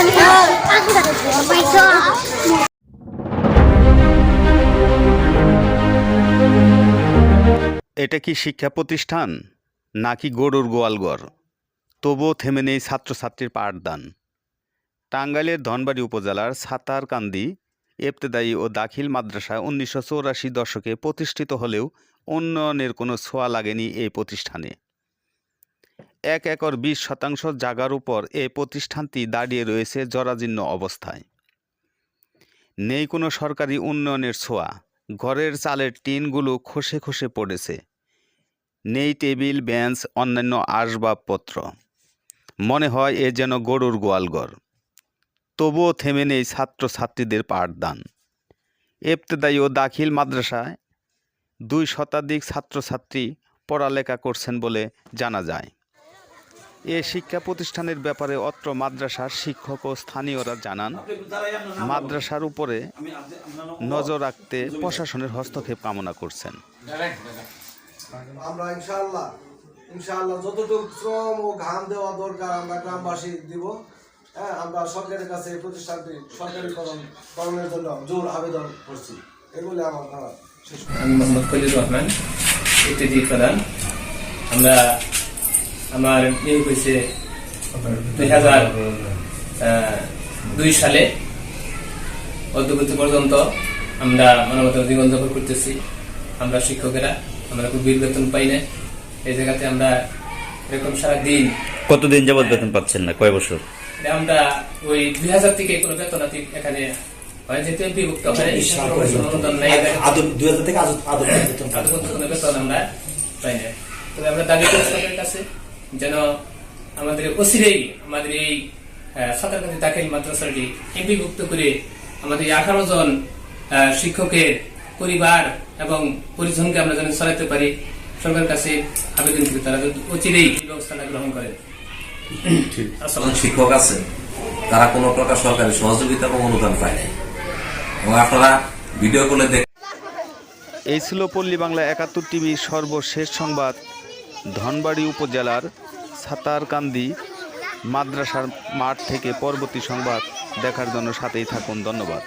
এটা কি শিক্ষা প্রতিষ্ঠান? নাকি গরুর গোয়ালঘর তবুও থেমে নেই ছাত্রছাত্রীর পাঠদান। টাঙ্গাইলের ধনবাড়ি উপজেলার সাতারকান্দি এবতেদায়ী ও দাখিল মাদ্রাসা উনিশশো চৌরাশি দশকে প্রতিষ্ঠিত হলেও উন্নয়নের কোনো ছোঁয়া লাগেনি এই প্রতিষ্ঠানে। এক একর বিশ শতাংশ জাগার উপর এই প্রতিষ্ঠানটি দাঁড়িয়ে রয়েছে জরাজীর্ণ অবস্থায়। নেই কোনো সরকারি উন্নয়নের ছোঁয়া। ঘরের চালের টিনগুলো খসে খসে পড়েছে। নেই টেবিল, বেঞ্চ, অন্যান্য আসবাবপত্র। মনে হয় এ যেন গরুর গোয়ালঘর। তবুও থেমে নেই ছাত্রছাত্রীদের পাঠদান। এবতেদায়ী ও দাখিল মাদ্রাসায়। দুই শতাধিক ছাত্রছাত্রী পড়ালেখা করছেন বলে জানা যায়। এ শিক্ষা প্রতিষ্ঠানের ব্যাপারে অত্র মাদ্রাসার শিক্ষক ও স্থানীয়রা জানান মাদ্রাসার উপরে নজর রাখতে প্রশাসনের হস্তক্ষেপ কামনা করছেন। আমরা ইনশাআল্লাহ ইনশাআল্লাহ যতটুকু শ্রম ও ঘাম দেওয়া দরকার আমরা গ্রামবাসী দিব। হ্যাঁ আমরা সরকারের কাছে এই প্রতিষ্ঠানটি সরকারিকরণ করণের জন্য জোর আবেদন করছি। এগুলি আমার ধারা শেষ আমি মোহাম্মদ খলিল রহমান ইত্যাদি প্রধান। আমরা আমার নিয়োগ হয়েছে দুই হাজার দুই সালে। অদ্যবধি পর্যন্ত আমরা মানবতা জীবন যাপন করতেছি। আমরা শিক্ষকেরা আমরা খুব বিল বেতন পাই না। এই জায়গাতে আমরা এরকম সারা দিন কতদিন যাবত বেতন পাচ্ছেন না? কয় বছর? আমরা ওই দুই হাজার থেকে কোনো বেতন এখানে আমরা পাই না। তবে আমরা দাবি করি সরকারের কাছে যেন আমাদের অচিরেই আমাদের এই সাঁতারকান্দি দাখিল মাদ্রাসাটি এমপিভুক্ত করে আমাদের আঠারো জন আহ, শিক্ষকের পরিবার এবং পরিজনকে আমরা যেন চালাতে পারি সরকারের কাছে আবেদন করি তারা অচিরেই এই ব্যবস্থাটা গ্রহণ করে আসসালাম শিক্ষক আছে তারা কোনো প্রকার সরকারি সহযোগিতা এবং অনুদান পায় নাই। এবং আপনারা ভিডিও কলে দেখ এই ছিল পল্লী বাংলা একাত্তর টিভির সর্বশেষ সংবাদ। ধনবাড়ি উপজেলার সাতারকান্দি মাদ্রাসার মাঠ থেকে পরবর্তী সংবাদ দেখার জন্য সাথেই থাকুন। ধন্যবাদ।